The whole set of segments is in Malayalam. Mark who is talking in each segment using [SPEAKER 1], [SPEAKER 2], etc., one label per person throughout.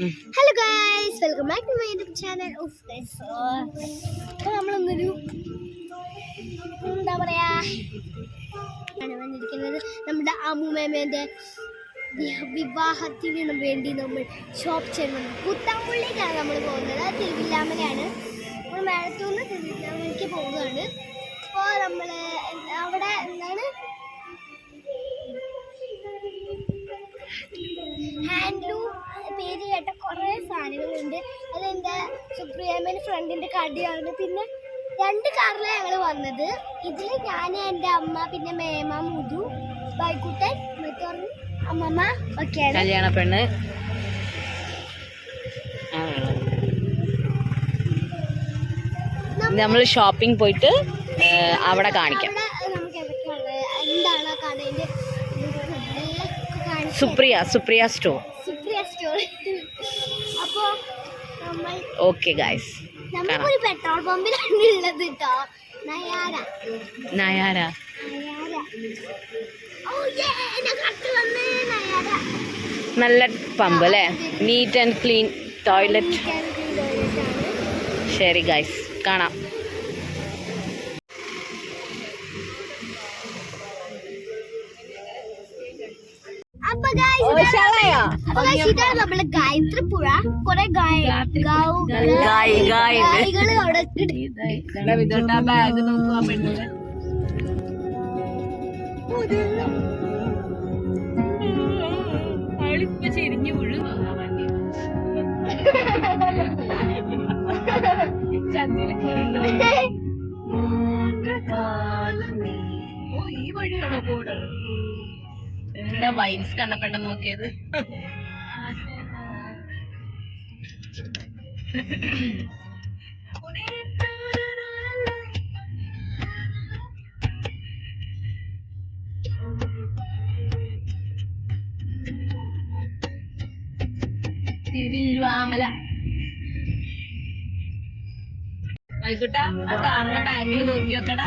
[SPEAKER 1] Hello guys welcome back to my YouTube channel of guys നമ്മൾ നമ്മളൊന്നൊരു എന്താ പറയാ ആണ് വന്നിരിക്കുന്നത് നമ്മുടെ അമ്മൂമ്മേന്റെ വിവാഹത്തിന് വേണ്ടി നമ്മൾ ഷോപ്പ് ചെയ്യുന്നത് പുത്താമ്പുള്ളിക്കാണ് നമ്മൾ പോകുന്നത്. തിരുവില്ലാമലയാണ്. നമ്മൾ മേളത്തൂന്ന് തിരുവില്ലാമലയ്ക്ക് പോവുകയാണ്. അപ്പോൾ നമ്മൾ അവിടെ എന്താണ്? ഹാൻഡ്ലൂം കുറേ സാധനങ്ങളുണ്ട്. അതെന്റെ സുപ്രിയാമ്മേന്റെ ഫ്രണ്ടിന്റെ കടയാണ്. പിന്നെ രണ്ട് കാറിലാണ് ഞങ്ങൾ വന്നത്. ഇതിൽ ഞാൻ എന്റെ അമ്മ പിന്നെ മേമ മുതു ബൈക്കുട്ടൻ മറ്റേ അമ്മമ്മ ഒക്കെയാണ്.
[SPEAKER 2] കല്യാണ പെണ്ണ്. നമ്മൾ ഷോപ്പിംഗ് പോയിട്ട് അവിടെ കാണിക്കാം. Supriya Supriya store okay guys
[SPEAKER 1] petrol പമ്പിലാണ് ഉള്ളത് കേട്ടോ നയാര.
[SPEAKER 2] നയാര. നല്ല പമ്പ് അല്ലേ? നീറ്റ് ആൻഡ് ക്ലീൻ ടോയ്ലറ്റ് ശരി ഗായ്സ് കാണാം.
[SPEAKER 1] നമ്മളെ ഗായത്രി പുഴ കൊറേ ഗായികൾ അവിടെ
[SPEAKER 2] ബാഗ് നോക്കുക പെണ്ണ് വൈൻസ് കണ്ടപ്പെട്ട നോക്കിയത് തിരുവാമല ആയിക്കോട്ടെ കാണുന്ന ബാങ്കിൽ നോക്കി നോക്കടാ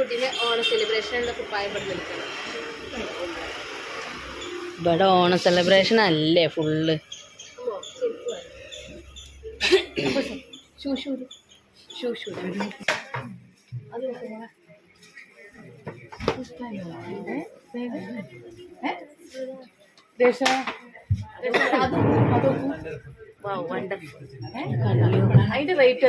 [SPEAKER 2] കുട്ടീനെ ഓണ സെലിബ്രേഷനുള്ള കുപ്പായം പഠിപ്പിക്കണം ഇവിടെ ഓണ സെലിബ്രേഷൻ അല്ലേ ഫുള്ള് അതിന്റെ റേറ്റ്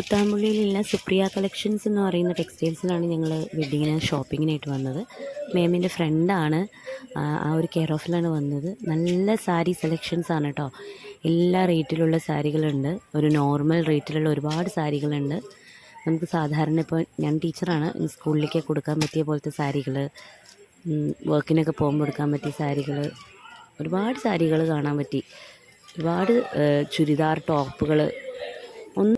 [SPEAKER 3] കുത്താമ്പുള്ളിയിലുള്ള സുപ്രിയ കളക്ഷൻസ് എന്ന് പറയുന്ന ടെക്സ്റ്റൈൽസിലാണ് ഞങ്ങൾ വെഡ്ഡിങ്ങിന് ഷോപ്പിങ്ങിനായിട്ട് വന്നത്. മേമിന്റെ ഫ്രണ്ടാണ് ആ ഒരു കെയർ ഓഫിലാണ് വന്നത്. നല്ല സാരി സെലക്ഷൻസ് ആണ് കേട്ടോ എല്ലാ റേറ്റിലുള്ള സാരികളുണ്ട്. ഒരു നോർമൽ റേറ്റിലുള്ള ഒരുപാട് സാരികളുണ്ട്. നമുക്ക് സാധാരണ ഇപ്പോൾ ഞാൻ ടീച്ചറാണ്. സ്കൂളിലേക്ക് കൊടുക്കാൻ പറ്റിയ പോലത്തെ സാരികൾ വർക്കിനൊക്കെ പോകുമ്പോൾ കൊടുക്കാൻ പറ്റിയ സാരികൾ ഒരുപാട് സാരികൾ കാണാൻ പറ്റി. ഒരുപാട് ചുരിദാർ ടോപ്പുകൾ ഒന്ന്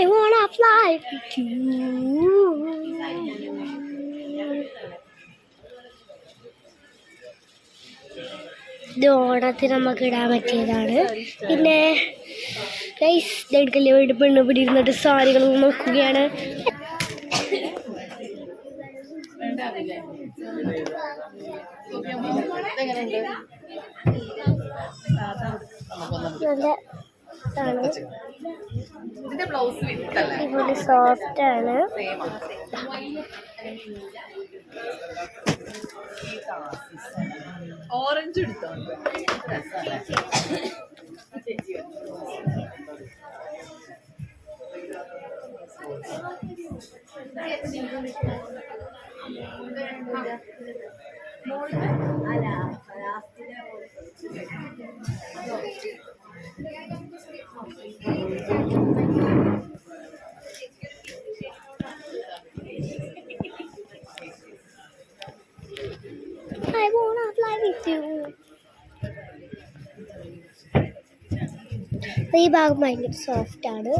[SPEAKER 1] I wanna fly with you. ഇത് ഓണത്തിന് നമുക്ക് ഇടാൻ പറ്റിയതാണ്. പിന്നെ ഗൈസ് എടുക്കല്ലേ? വീട് പെണ്ണ് ഇവിടെ ഇരുന്നിട്ട് സാരികൾ നോക്കുകയാണ്. നല്ല ആണ് ഇവിടെ സോഫ്റ്റ് ആണ്.
[SPEAKER 2] ഓറഞ്ച് എടുത്തോ
[SPEAKER 1] I ഭാഗം ഭയങ്കര സോഫ്റ്റ് ആണ്.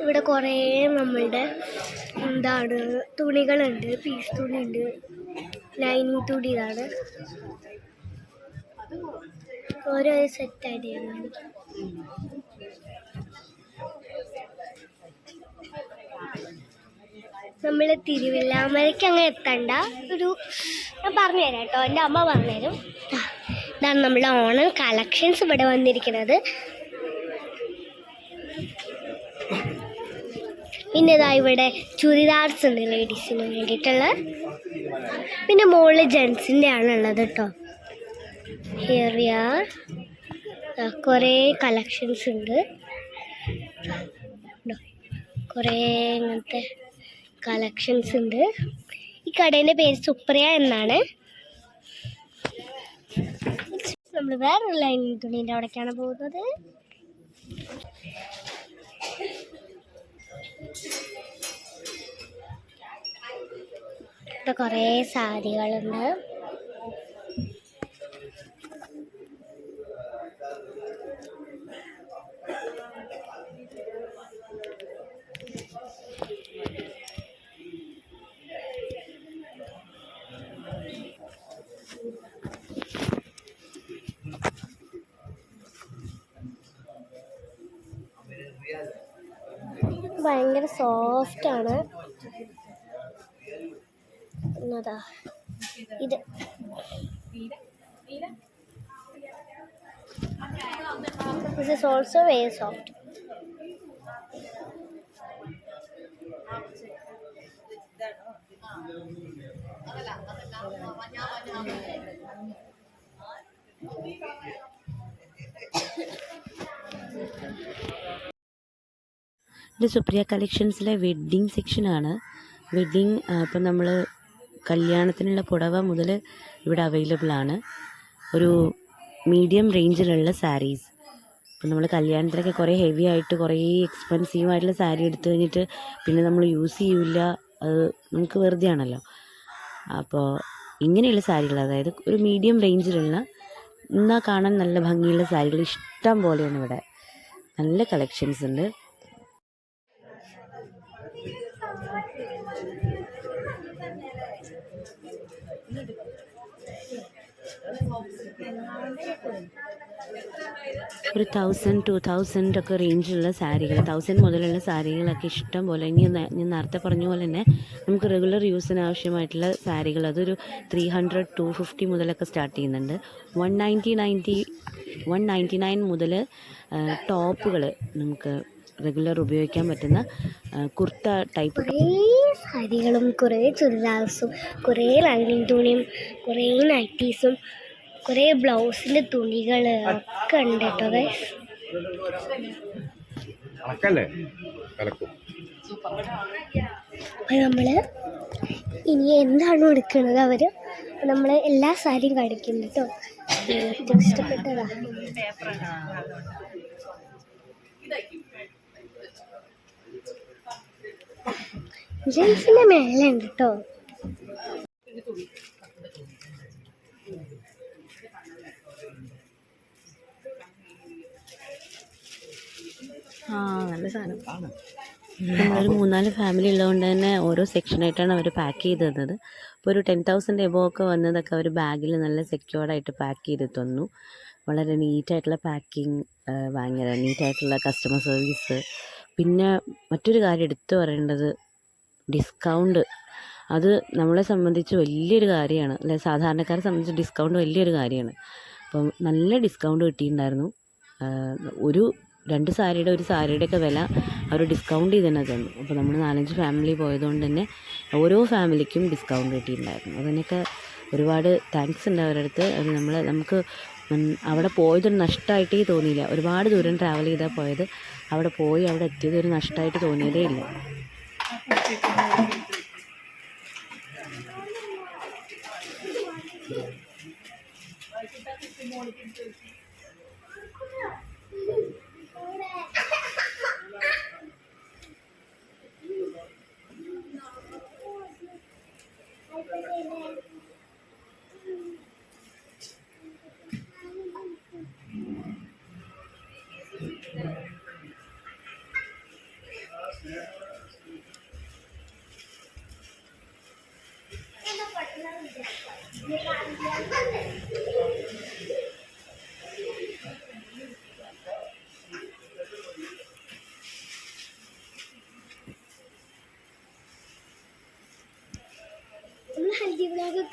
[SPEAKER 1] ഇവിടെ കുറേ നമ്മളുടെ എന്താണ് തുണികളുണ്ട് പീസ് തുണി ഉണ്ട് ലൈനിങ് തുണി ഇതാണ്. ഓരോ സെറ്റായിട്ട് ഞാൻ കാണിക്കാം. നമ്മൾ തിരുവല്ലാമലയ്ക്ക് അങ്ങ് എത്തണ്ട. ഒരു ഞാൻ പറഞ്ഞുതരാം കേട്ടോ. എന്റെ അമ്മ പറഞ്ഞുതരും. ഇതാണ് നമ്മുടെ ഓണം കളക്ഷൻസ് ഇവിടെ വന്നിരിക്കുന്നത്. പിന്നെ ഇതാ ഇവിടെ ചുരിദാർസ് ഉണ്ട് ലേഡീസിന് വേണ്ടിയിട്ടുള്ള. പിന്നെ മുകളിൽ ജെൻസിന്റെ ആണുള്ളത് കേട്ടോ. ഹിയർ വി ആർ കുറേ കളക്ഷൻസ് ഉണ്ട്. കുറേ ഇങ്ങനത്തെ കളക്ഷൻസ് ഉണ്ട്. ഈ കടേന്റെ പേര് സുപ്രിയ എന്നാണ്. നമ്മൾ വേറൊരു ലൈൻ തുണീന്റെ അവിടേക്കാണ് പോകുന്നത്. കുറേ സാരികളുണ്ട്. സോഫ്റ്റ് ആണ് എന്നതാ ഇത് This is also very soft.
[SPEAKER 3] ഇത് സുപ്രിയ കളക്ഷൻസിലെ വെഡ്ഡിങ് സെക്ഷനാണ് വെഡ്ഡിങ് ഇപ്പം നമ്മൾ കല്യാണത്തിനുള്ള പുടവ മുതൽ ഇവിടെ അവൈലബിൾ ആണ്. ഒരു മീഡിയം റേഞ്ചിലുള്ള സാരീസ് ഇപ്പം നമ്മൾ കല്യാണത്തിനൊക്കെ കുറേ ഹെവി ആയിട്ട് കുറേ എക്സ്പെൻസീവ് ആയിട്ടുള്ള സാരി എടുത്തു കഴിഞ്ഞിട്ട് പിന്നെ നമ്മൾ യൂസ് ചെയ്യില്ല. അത് നമുക്ക് വെറുതെ ആണല്ലോ. അപ്പോൾ ഇങ്ങനെയുള്ള സാരികൾ അതായത് ഒരു മീഡിയം റേഞ്ചിലുള്ള എന്നാൽ കാണാൻ നല്ല ഭംഗിയുള്ള സാരികൾ ഇഷ്ടം പോലെയാണ് ഇവിടെ. നല്ല കളക്ഷൻസ് ഉണ്ട്. ഒരു തൗസൻഡ് ടു തൗസൻഡ് ഒക്കെ റേഞ്ചിലുള്ള സാരികൾ തൗസൻഡ് മുതലുള്ള സാരികളൊക്കെ ഇഷ്ടം പോലെ. ഇനി ഞാൻ നേരത്തെ പറഞ്ഞ പോലെ തന്നെ നമുക്ക് റെഗുലർ യൂസിന് ആവശ്യമായിട്ടുള്ള സാരികൾ. അതൊരു ത്രീ ഹൺഡ്രഡ് ടു ഫിഫ്റ്റി മുതലൊക്കെ സ്റ്റാർട്ട് ചെയ്യുന്നുണ്ട്. One ninety ninety one ninety nine മുതൽ ടോപ്പുകൾ നമുക്ക് റെഗുലർ ഉപയോഗിക്കാൻ പറ്റുന്ന കുർത്ത ടൈപ്പ്
[SPEAKER 1] കുറേ സാരികളും കുറേ ചുരിദാർസും കുറേ ലൈനിങ് തുണിയും കുറേ നൈറ്റീസും കുറേ ബ്ലൗസിന്റെ തുണികൾ ഒക്കെ ഉണ്ട് കേട്ടോ ഗൈസ് അപ്പം നമ്മൾ ഇനി എന്താണ് എടുക്കുന്നത് അവർ നമ്മൾ എല്ലാ സാരിയും കാണിക്കുന്നു കേട്ടോ. ഏറ്റവും ഇഷ്ടപ്പെട്ടതാ. ജെൻസിന്റെ മേലെ ഉണ്ട് കേട്ടോ.
[SPEAKER 3] ആ നല്ല സാധനം. നമ്മളൊരു മൂന്നാൽ ഫാമിലി ഉള്ളതുകൊണ്ട് തന്നെ ഓരോ സെക്ഷനായിട്ടാണ് അവർ പാക്ക് ചെയ്ത് തന്നത്. അപ്പോൾ ഒരു ടെൻ തൗസൻഡ് എബോ ഒക്കെ വന്നതൊക്കെ അവർ ബാഗിൽ നല്ല സെക്യൂർഡായിട്ട് പാക്ക് ചെയ്ത് തന്നു. വളരെ നീറ്റായിട്ടുള്ള പാക്കിങ് ഭയങ്കര നീറ്റായിട്ടുള്ള കസ്റ്റമർ സർവീസ് പിന്നെ മറ്റൊരു കാര്യം എടുത്തു പറയേണ്ടത് ഡിസ്കൗണ്ട് അത് നമ്മളെ സംബന്ധിച്ച് വലിയൊരു കാര്യമാണ്. അല്ലെ സാധാരണക്കാരെ സംബന്ധിച്ച് ഡിസ്കൗണ്ട് വലിയൊരു കാര്യമാണ്. അപ്പം നല്ല ഡിസ്കൗണ്ട് കിട്ടിയിട്ടുണ്ടായിരുന്നു. ഒരു രണ്ട് സാരിയുടെ ഒരു സാരിയുടെയൊക്കെ വില അവർ ഡിസ്കൗണ്ട് ചെയ്ത് തന്നെ തന്നു. അപ്പോൾ നമ്മൾ നാലഞ്ച് ഫാമിലി പോയതുകൊണ്ട് തന്നെ ഓരോ ഫാമിലിക്കും ഡിസ്കൗണ്ട് കിട്ടിയിട്ടുണ്ടായിരുന്നു. അതിനൊക്കെ ഒരുപാട് താങ്ക്സ് ഉണ്ട് അവരുടെ അടുത്ത്. അത് നമ്മൾ നമുക്ക് അവിടെ പോയതൊരു നഷ്ടമായിട്ടേ തോന്നിയില്ല. ഒരുപാട് ദൂരം ട്രാവൽ ചെയ്താൽ പോയത്. അവിടെ പോയി അവിടെ എത്തിയത് ഒരു നഷ്ടമായിട്ട് തോന്നിയതേ ഇല്ല.
[SPEAKER 1] നമ്മൾ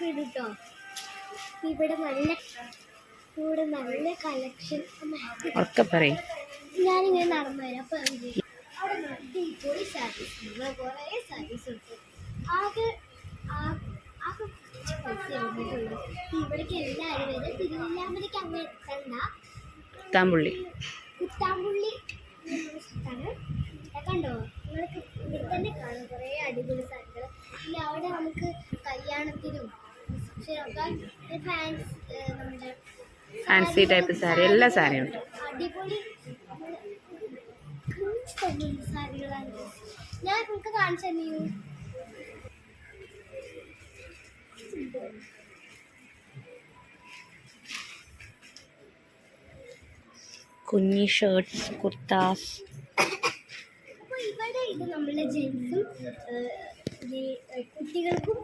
[SPEAKER 1] ഒക്കെ ഇടുട്ടോ ഇവിടെ നല്ല ഇവിടെ നല്ല കളക്ഷൻ
[SPEAKER 2] ഒക്കെ പറയും.
[SPEAKER 1] ഞാനിങ്ങനെ നടന്നു വരാം. അപ്പൊ അവിടെ അടിപൊളി സാരീസ് ഇവിടെ കുറേ സാരീസ് ഉണ്ട്. ആകെ ആകെ പൈസ ഇവിടേക്ക് എല്ലാവരും വരും. എത്തണ്ട. കുത്താമ്പുള്ളി. കണ്ടോ? നിങ്ങൾക്ക് ഇവിടെ തന്നെ കാണാം. കുറേ അടിപൊളി ഇല്ല അവിടെ നമുക്ക് കല്യാണത്തിനും ഫാൻസ്
[SPEAKER 2] ടൈപ്പ് സാരി എല്ലാ സാരിയും ഉണ്ട്.
[SPEAKER 1] അടിപൊളി തന്നെയുള്ള സാരികളാണ് ഞാൻ നിങ്ങൾക്ക് കാണിച്ചു തന്നെയോ
[SPEAKER 2] കുഞ്ഞി ഷർട്ട്സ് കുർത്താസ്.
[SPEAKER 1] അപ്പോൾ ഇവിടെ ഇത് നമ്മളെ ജെൻസും കുട്ടികൾക്കും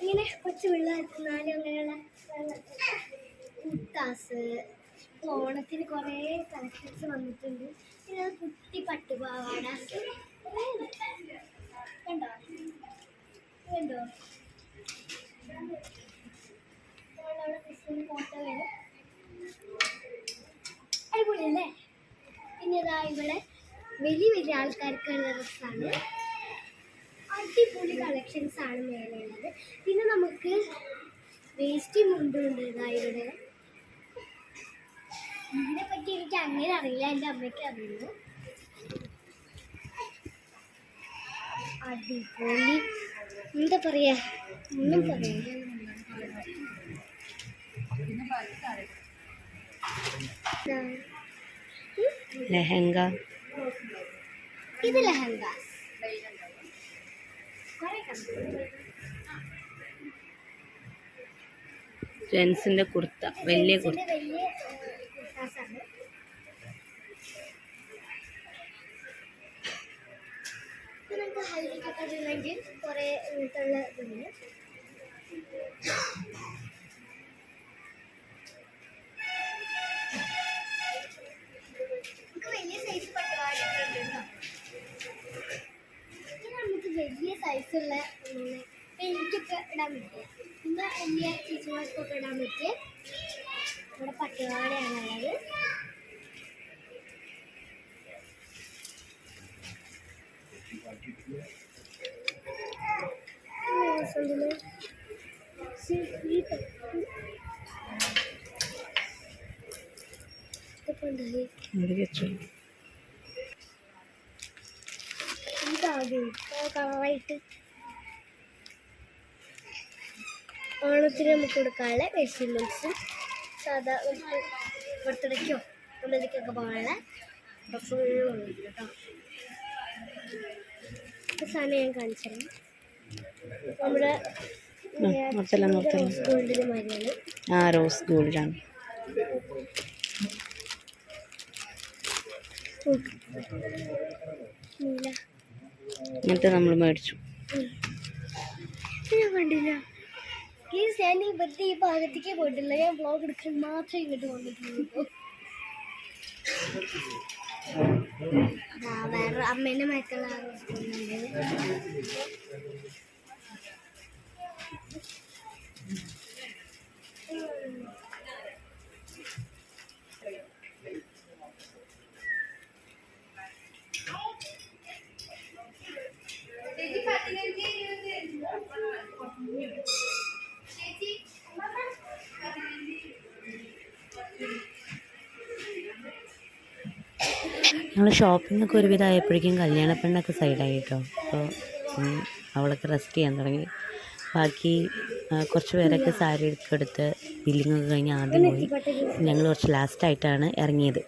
[SPEAKER 1] ഇങ്ങനെ കൊച്ചു പിള്ളേർക്ക് നാലും അങ്ങനെയുള്ള കുത്താസ് ഓണത്തിന് കുറേ കളക്ഷൻസ് വന്നിട്ടുണ്ട്. പിന്നെ കുട്ടി പട്ടുപാവാട. കണ്ടോ? കണ്ടോ? ഫോട്ടോ അടിപൊളിയല്ലേ? പിന്നെ ഇതാ ഇവിടെ വലിയ വലിയ ആൾക്കാർക്കുള്ള ഡ്രസ്സാണ് അടിപൊളി കളക്ഷൻസ് ആണ് മേലുള്ളത് പിന്നെ നമുക്ക് വേസ്റ്റ് മുണ്ടുണ്ട് ഇതാ ഇവിടെ. ഇതിനെ പറ്റി എനിക്ക് അങ്ങനെ അറിയില്ല എന്റെ അമ്മയ്ക്ക് അറിയുന്നു അടിപൊളി. എന്താ പറയാ? ഒന്നും പറയാ
[SPEAKER 2] ലഹങ്ക.
[SPEAKER 1] ഇത് ലെഹങ്ക. കുറേ
[SPEAKER 2] ജെൻസിന്റെ കുർത്ത. വലിയ കുർത്ത
[SPEAKER 1] നമുക്ക് ഹൽദിക്കൊക്കെ കുറേ ഇങ്ങനത്തുള്ള ഇതുണ്ട്. സൈസുള്ള എനിക്കൊക്കെ ഇടാൻ പറ്റിയ. പിന്നെ എന്റെ ചേച്ചിമാർക്കൊക്കെ ഇടാൻ പറ്റിയ ഇവിടെ
[SPEAKER 2] വെച്ചു.
[SPEAKER 1] ഇതാകും കളറായിട്ട് ഓണത്തിന് നമുക്ക് കൊടുക്കാനുള്ള വെജിറ്റബിൾസും സാധാ ബർത്ത്ഡേക്കോ ഒന്നതിക്കൊക്കെ പോകാനുള്ള ഫുള്ളുണ്ട് കേട്ടോ. സാധനം ഞാൻ കാണിച്ചു തരാം. നമ്മുടെ
[SPEAKER 2] ആ റോസ് ഗോൾഡാണ് എന്നിട്ട് നമ്മൾ മേടിച്ചു.
[SPEAKER 1] ഞാൻ കണ്ടില്ല. ഈ ഈ വെറുതെ ഈ ഭാഗത്തേക്ക് പോയിട്ടില്ല. ഞാൻ ബ്ലോഗ് എടുക്കാൻ മാത്രമേ ഇങ്ങോട്ട് വന്നിട്ടുള്ളൂ. വേറെ അമ്മേനെ മക്കളാണ്
[SPEAKER 3] ഞങ്ങൾ ഷോപ്പിംഗ് ഒക്കെ ഒരുവിധം ആയപ്പോഴേക്കും കല്യാണ പെണ്ണൊക്കെ സൈഡായി കേട്ടോ അപ്പോൾ അവളൊക്കെ റെസ്റ്റ് ചെയ്യാൻ തുടങ്ങി. ബാക്കി കുറച്ച് പേരൊക്കെ സാരി ഒക്കെ എടുത്ത് ബില്ലിംഗ് ഒക്കെ കഴിഞ്ഞ് ആദ്യം പോയി. ഞങ്ങൾ കുറച്ച് ലാസ്റ്റായിട്ടാണ് ഇറങ്ങിയത്.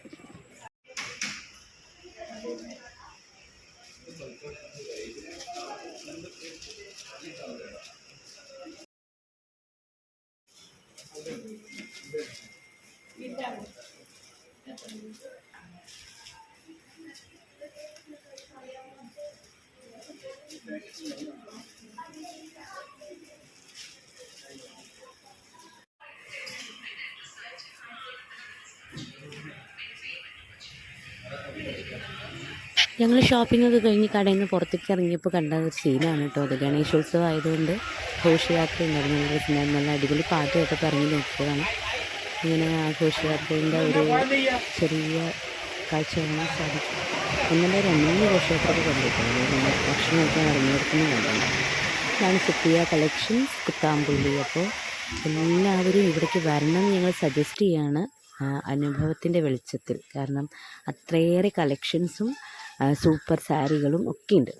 [SPEAKER 3] ഞങ്ങൾ ഷോപ്പിംഗ് ഒക്കെ കഴിഞ്ഞ് കടയിൽ നിന്ന് പുറത്തേക്ക് ഇറങ്ങിയപ്പോൾ കണ്ട ഒരു സീനാണ് കേട്ടോ അത് ഗണേശോത്സവം ആയതുകൊണ്ട് ഘോഷയാത്ര ഉണ്ടായിരുന്നു ഞങ്ങൾ രസമുണ്ടായിരുന്നു നല്ല അടിപൊളി പാട്ടുമൊക്കെ പറഞ്ഞ് നോക്കിയതാണ്. ഇങ്ങനെ ആ ഘോഷയാത്രേന്റെ ഒരു ചെറിയ കാഴ്ച കാണാൻ സാധിക്കും. ഇന്നലെ രണ്ട് വർഷത്തേക്ക് കണ്ടിട്ടുണ്ട്. നമ്മൾ ഭക്ഷണമൊക്കെ ഇറങ്ങിയെടുക്കുന്നു കണ്ടു. ഇതാണ് സുപ്രിയ കളക്ഷൻസ് കുത്താമ്പുള്ളി. അപ്പോൾ എല്ലാവരും ഇവിടേക്ക് വരണം എന്ന് ഞങ്ങൾ സജസ്റ്റ് ചെയ്യാണ്. അനുഭവത്തിന്റെ വെളിച്ചത്തിൽ. കാരണം അത്രയേറെ കളക്ഷൻസും സൂപ്പർ സാരികളും ഒക്കെ ഉണ്ട്.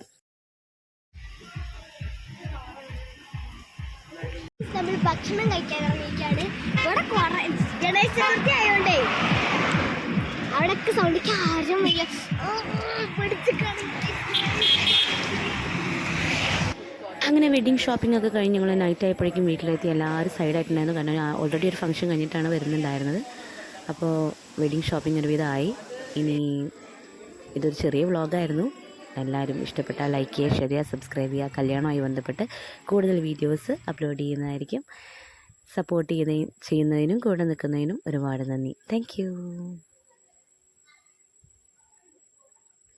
[SPEAKER 1] ഭക്ഷണം കഴിക്കാൻ ഇറങ്ങിയിട്ടാണ് ഇവിടെ ഗണേശ ചതുർത്ഥി ആയതുകൊണ്ടേ അവിടെയൊക്കെ സൗണ്ടിക്ക് ആരും വയ്യ.
[SPEAKER 3] അങ്ങനെ വെഡ്ഡിങ് ഷോപ്പിംഗ് ഒക്കെ കഴിഞ്ഞ് ഞങ്ങൾ നൈറ്റ് ആയപ്പോഴേക്കും വീട്ടിലെത്തി. എല്ലാവരും സൈഡായിട്ടുണ്ടായിരുന്നു കാരണം ഓൾറെഡി ഒരു ഫംഗ്ഷൻ കഴിഞ്ഞിട്ടാണ് വരുന്നുണ്ടായിരുന്നത്. അപ്പോൾ വെഡ്ഡിങ് ഷോപ്പിംഗ് ഒരുവിധമായി ഇനി ഇതൊരു ചെറിയ വ്ളോഗായിരുന്നു എല്ലാവരും ഇഷ്ടപ്പെട്ടാൽ ലൈക്ക് ചെയ്യുക ഷെയർ ചെയ്യുക സബ്സ്ക്രൈബ് ചെയ്യുക. കല്യാണവുമായി ബന്ധപ്പെട്ട് കൂടുതൽ വീഡിയോസ് അപ്ലോഡ് ചെയ്യുന്നതായിരിക്കും. സപ്പോർട്ട് ചെയ്യുന്ന ചെയ്യുന്നതിനും കൂടെ നിൽക്കുന്നതിനും ഒരുപാട് നന്ദി. താങ്ക്